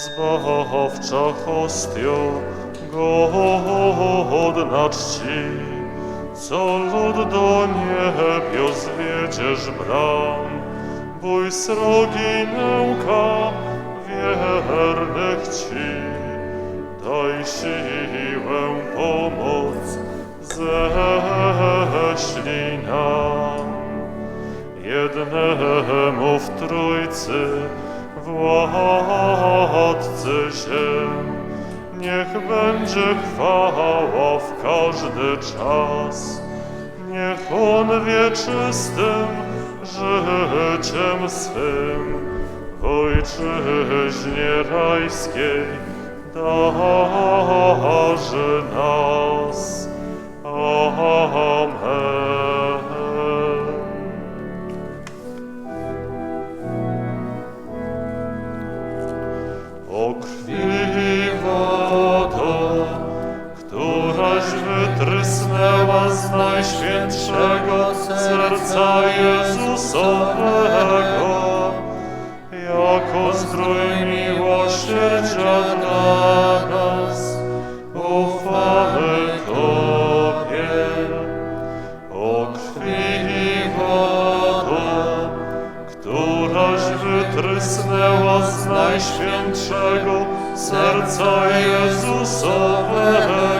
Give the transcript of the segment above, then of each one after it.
Zbawcza hostio, godna czci, co lud do niebios wiedziesz bram, bój srogi nęka wiernych ci, daj siłę, pomoc, ześlij nam. Jednemu w Trójcy, Władcy ziem, niech będzie chwała w każdy czas. Niech On wieczystym życiem swym w Ojczyźnie rajskiej darzy nas. Amen. Wytrysnęła z najświętszego serca Jezusowego, jako zdrój miłosierdzia dla nas, ufamy Tobie. O krwi wodo, któraś wytrysnęła z najświętszego serca Jezusowego,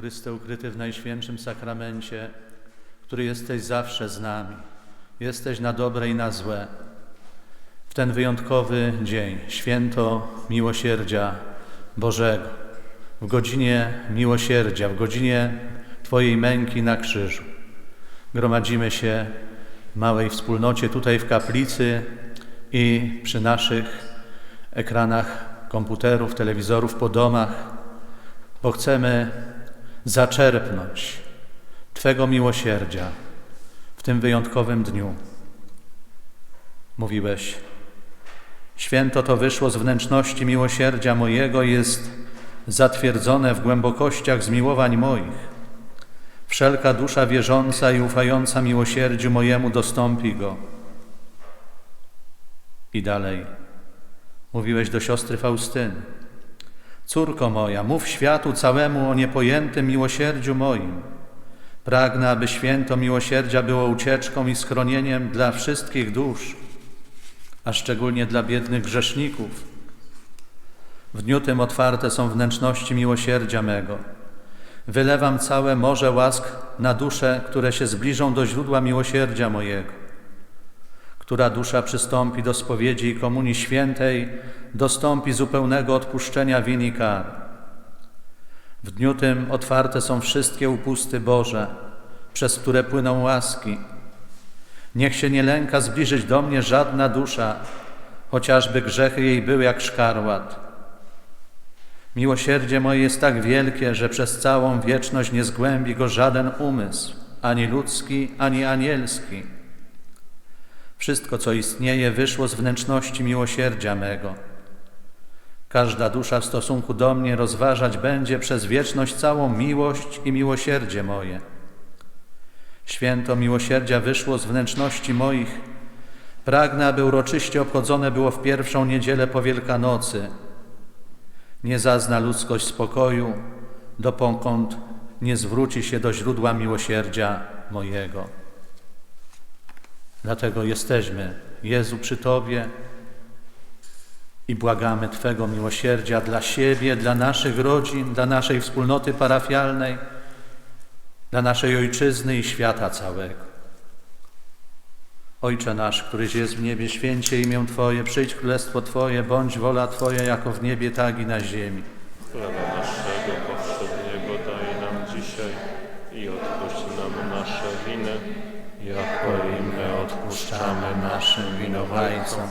Chryste, ukryty w Najświętszym Sakramencie, który jesteś zawsze z nami, jesteś na dobre i na złe. W ten wyjątkowy dzień, święto miłosierdzia Bożego, w godzinie miłosierdzia, w godzinie Twojej męki na krzyżu, gromadzimy się w małej wspólnocie tutaj w kaplicy i przy naszych ekranach komputerów, telewizorów po domach, bo chcemy zaczerpnąć Twego miłosierdzia w tym wyjątkowym dniu. Mówiłeś, święto to wyszło z wnętrzności miłosierdzia mojego jest zatwierdzone w głębokościach zmiłowań moich. Wszelka dusza wierząca i ufająca miłosierdziu mojemu dostąpi go. I dalej mówiłeś do siostry Faustyny. Córko moja, mów światu całemu o niepojętym miłosierdziu moim. Pragnę, aby święto miłosierdzia było ucieczką i schronieniem dla wszystkich dusz, a szczególnie dla biednych grzeszników. W dniu tym otwarte są wnętrzności miłosierdzia mego. Wylewam całe morze łask na dusze, które się zbliżą do źródła miłosierdzia mojego. Która dusza przystąpi do spowiedzi i komunii świętej, dostąpi zupełnego odpuszczenia win i kar. W dniu tym otwarte są wszystkie upusty Boże, przez które płyną łaski. Niech się nie lęka zbliżyć do mnie żadna dusza, chociażby grzechy jej były jak szkarłat. Miłosierdzie moje jest tak wielkie, że przez całą wieczność nie zgłębi go żaden umysł, ani ludzki, ani anielski. Wszystko, co istnieje, wyszło z wnętrzności miłosierdzia mego. Każda dusza w stosunku do mnie rozważać będzie przez wieczność całą miłość i miłosierdzie moje. Święto miłosierdzia wyszło z wnętrzności moich. Pragnę, aby uroczyście obchodzone było w pierwszą niedzielę po Wielkanocy. Nie zazna ludzkość spokoju, dopąd nie zwróci się do źródła miłosierdzia mojego. Dlatego jesteśmy, Jezu, przy Tobie i błagamy Twego miłosierdzia dla siebie, dla naszych rodzin, dla naszej wspólnoty parafialnej, dla naszej ojczyzny i świata całego. Ojcze nasz, któryś jest w niebie, święcie imię Twoje, przyjdź królestwo Twoje, bądź wola Twoja jako w niebie, tak i na ziemi. Chleba naszego powszedniego daj nam dzisiaj i odpuść nam nasze winy, jako i my odpuszczamy naszym winowajcom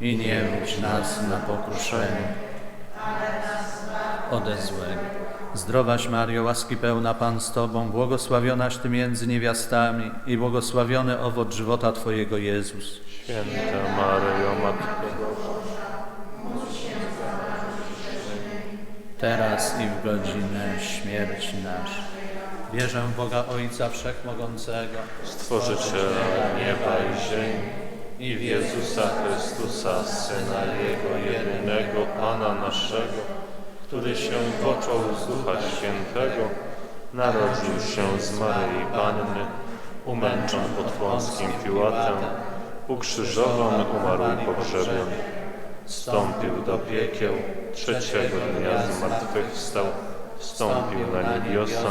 i nie wódź nas na pokuszenie. Złego. Zdrowaś Mario, łaski pełna Pan z Tobą, błogosławionaś Ty między niewiastami i błogosławiony owoc żywota Twojego Jezus. Święta Maryjo, Matko Boża, teraz i w godzinę śmierci naszej. Wierzę w Boga Ojca Wszechmogącego, Stworzyciela nieba i ziemi i w Jezusa Chrystusa, Syna Jego jedynego, Pana naszego, który się począł z Ducha Świętego, narodził się z Maryi Panny, umęczon pod Pąskim Piłatem, ukrzyżowany, umarł i pogrzebiony. Wstąpił do piekieł, trzeciego dnia zmartwychwstał, wstąpił na niebiosa,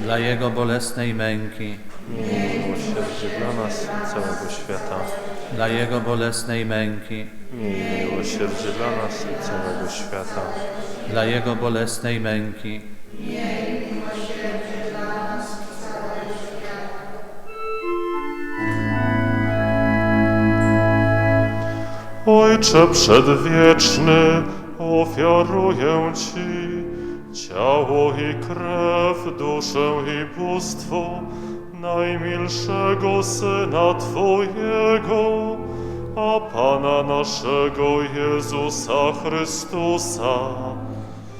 Dla Jego bolesnej męki, miłosierdzie dla nas i całego świata. dla Jego bolesnej męki, miłosierdzie dla nas i całego świata. dla Jego bolesnej męki, Ojcze przedwieczny, ofiaruję Ci ciało i krew, duszę i bóstwo najmilszego Syna Twojego, a Pana naszego Jezusa Chrystusa,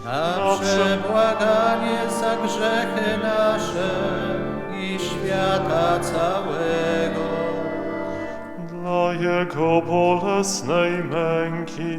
na przebłaganie za grzechy nasze i świata całego. dla Jego bolesnej męki,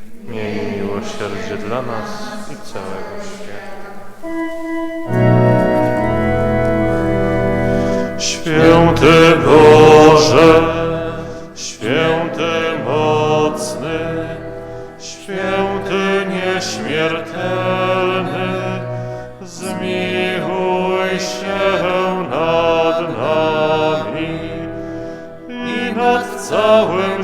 Miej miłosierdzie dla nas i całego świata. Święty Boże, święty mocny, święty nieśmiertelny, zmiłuj się nad nami i nad całym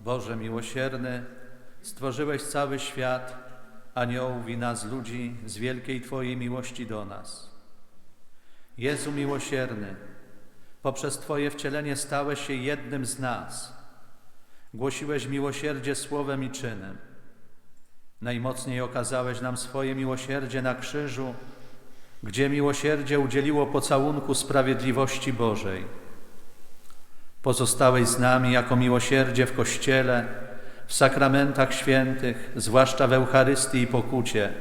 Boże miłosierny, stworzyłeś cały świat, aniołów i nas ludzi z wielkiej Twojej miłości do nas. Jezu miłosierny, poprzez Twoje wcielenie stałeś się jednym z nas. Głosiłeś miłosierdzie słowem i czynem. Najmocniej okazałeś nam swoje miłosierdzie na krzyżu, gdzie miłosierdzie udzieliło pocałunku sprawiedliwości Bożej. Pozostałeś z nami jako miłosierdzie w Kościele, w sakramentach świętych, zwłaszcza w Eucharystii i pokucie,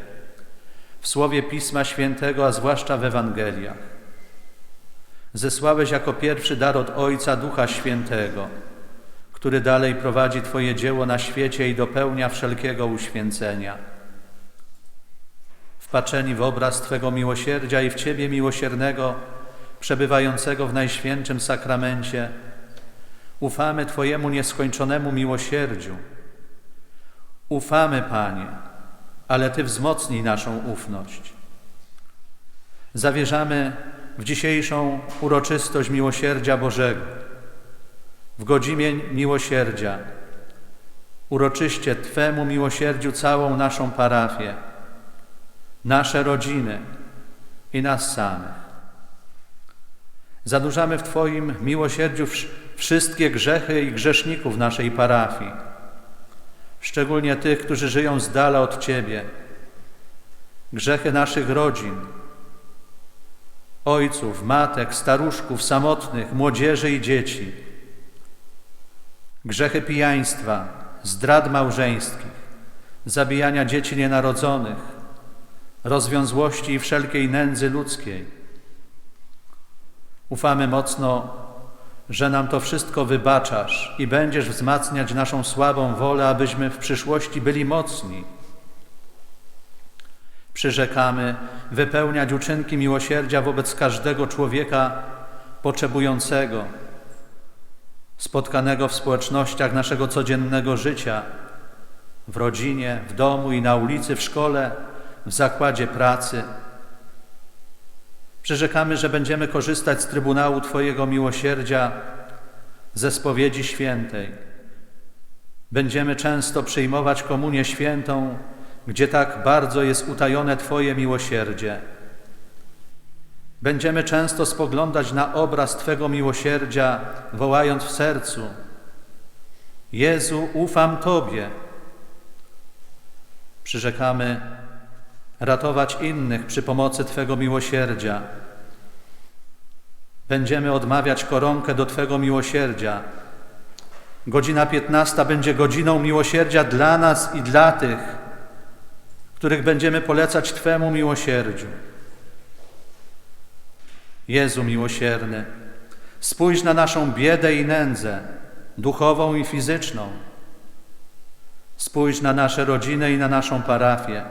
w słowie Pisma Świętego, a zwłaszcza w Ewangeliach. Zesłałeś jako pierwszy dar od Ojca Ducha Świętego, który dalej prowadzi Twoje dzieło na świecie i dopełnia wszelkiego uświęcenia. Wpatrzeni w obraz Twego miłosierdzia i w Ciebie miłosiernego, przebywającego w Najświętszym Sakramencie, ufamy Twojemu nieskończonemu miłosierdziu. Ufamy, Panie, ale Ty wzmocnij naszą ufność. Zawierzamy w dzisiejszą uroczystość miłosierdzia Bożego, w godzinie miłosierdzia, uroczyście Twemu miłosierdziu całą naszą parafię, nasze rodziny i nas samych. Zanurzamy w Twoim miłosierdziu wszystkie grzechy i grzeszników naszej parafii, szczególnie tych, którzy żyją z dala od Ciebie, grzechy naszych rodzin, ojców, matek, staruszków, samotnych, młodzieży i dzieci, grzechy pijaństwa, zdrad małżeńskich, zabijania dzieci nienarodzonych, rozwiązłości i wszelkiej nędzy ludzkiej. Ufamy mocno, że nam to wszystko wybaczasz i będziesz wzmacniać naszą słabą wolę, abyśmy w przyszłości byli mocni. Przyrzekamy wypełniać uczynki miłosierdzia wobec każdego człowieka potrzebującego, spotkanego w społecznościach naszego codziennego życia, w rodzinie, w domu i na ulicy, w szkole, w zakładzie pracy. Przyrzekamy, że będziemy korzystać z Trybunału Twojego miłosierdzia, ze spowiedzi świętej. Będziemy często przyjmować komunię świętą, gdzie tak bardzo jest utajone Twoje miłosierdzie. Będziemy często spoglądać na obraz Twego miłosierdzia, wołając w sercu: Jezu, ufam Tobie. Przyrzekamy ratować innych przy pomocy Twego miłosierdzia. Będziemy odmawiać koronkę do Twego miłosierdzia. Godzina piętnasta będzie godziną miłosierdzia dla nas i dla tych, których będziemy polecać Twemu miłosierdziu. Jezu miłosierny, spójrz na naszą biedę i nędzę, duchową i fizyczną. Spójrz na nasze rodziny i na naszą parafię.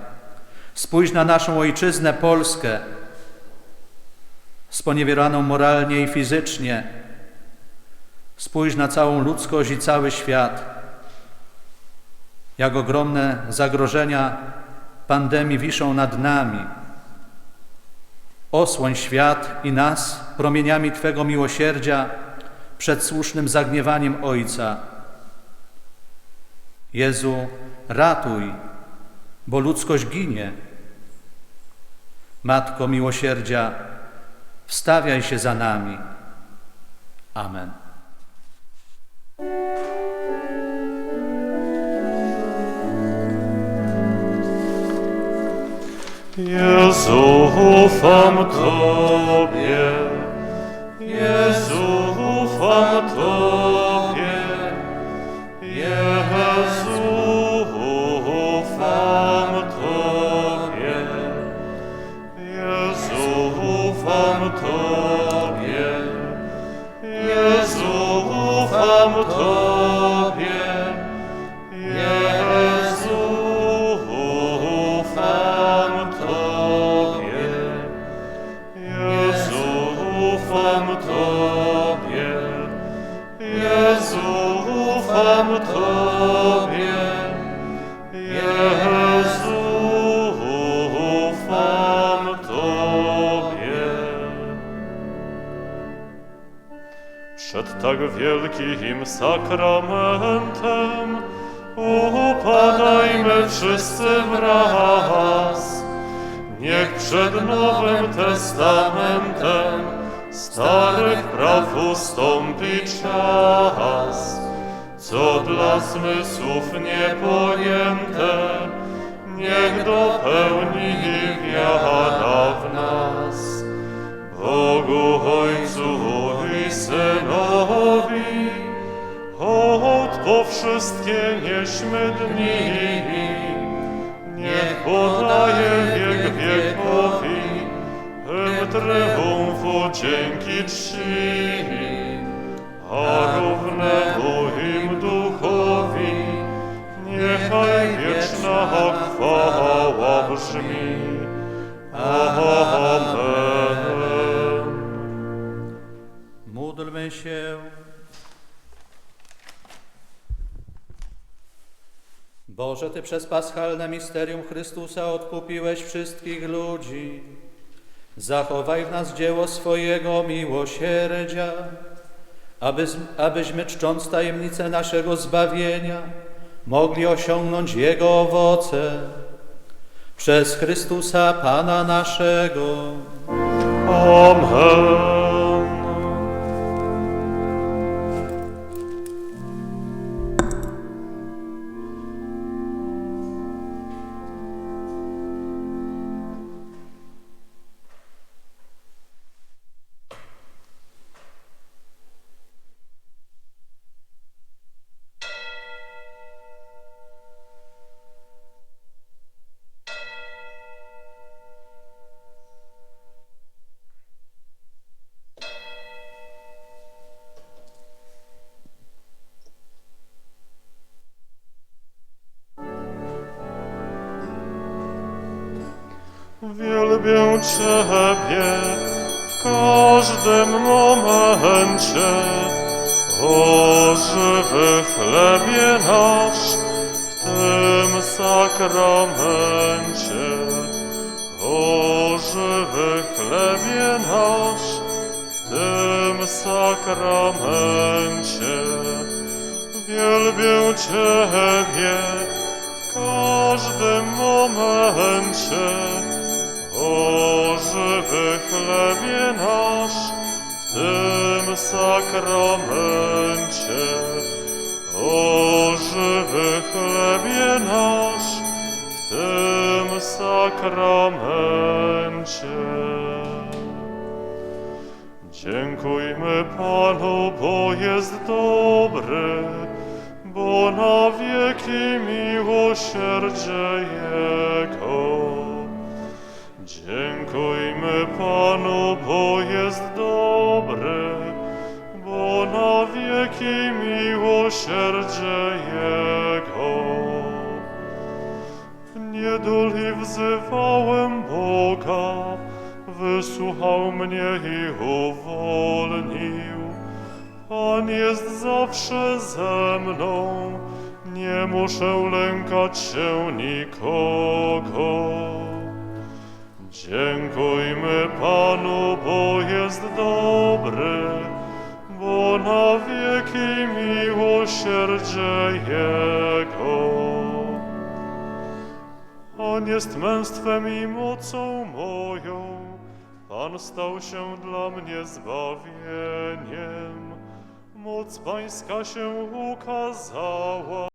Spójrz na naszą ojczyznę Polskę, sponiewieraną moralnie i fizycznie. Spójrz na całą ludzkość i cały świat. Jak ogromne zagrożenia pandemii wiszą nad nami. Osłoń świat i nas promieniami Twego miłosierdzia przed słusznym zagniewaniem Ojca. Jezu, ratuj, bo ludzkość ginie. Matko miłosierdzia, wstawiaj się za nami. Amen. Jezu, ufam Tobie. Jezu, ufam Tobie. Wielkim sakramentem upadajmy wszyscy wraz. Niech przed Nowym Testamentem starych praw ustąpi czas, co dla zmysłów niepojęte niech dopełni wiara w nas. Bogu Ojcu Synowi, hołd po wszystkie nieśmy dni. Niech podaje wiek wiekowi, im tryumfu dzięki czci, a równemu im duchowi, niechaj wieczna chwała brzmi. Amen. Się. Boże, Ty przez paschalne misterium Chrystusa odkupiłeś wszystkich ludzi. Zachowaj w nas dzieło swojego miłosierdzia, aby, abyśmy czcząc tajemnicę naszego zbawienia, mogli osiągnąć Jego owoce. Przez Chrystusa Pana naszego. Amen. Wielbię Ciebie w każdym momencie, o żywy chlebie nasz w tym sakramencie. O żywy chlebie nasz w tym sakramencie. Wielbię Ciebie w każdym momencie. O żywy chlebie nasz w tym sakramencie. O żywy chlebie nasz w tym sakramencie. Dziękujmy Panu, bo jest dobry, bo na wieki miłosierdzie Jego. Dziękujmy Panu, bo jest dobry, bo na wieki miłosierdzie Jego. W niedoli wzywałem Boga, wysłuchał mnie i uwolnił. Pan jest zawsze ze mną, nie muszę lękać się nikogo. Dziękujmy Panu, bo jest dobry, bo na wieki miłosierdzie Jego. On jest męstwem i mocą moją, Pan stał się dla mnie zbawieniem. Moc Pańska się ukazała.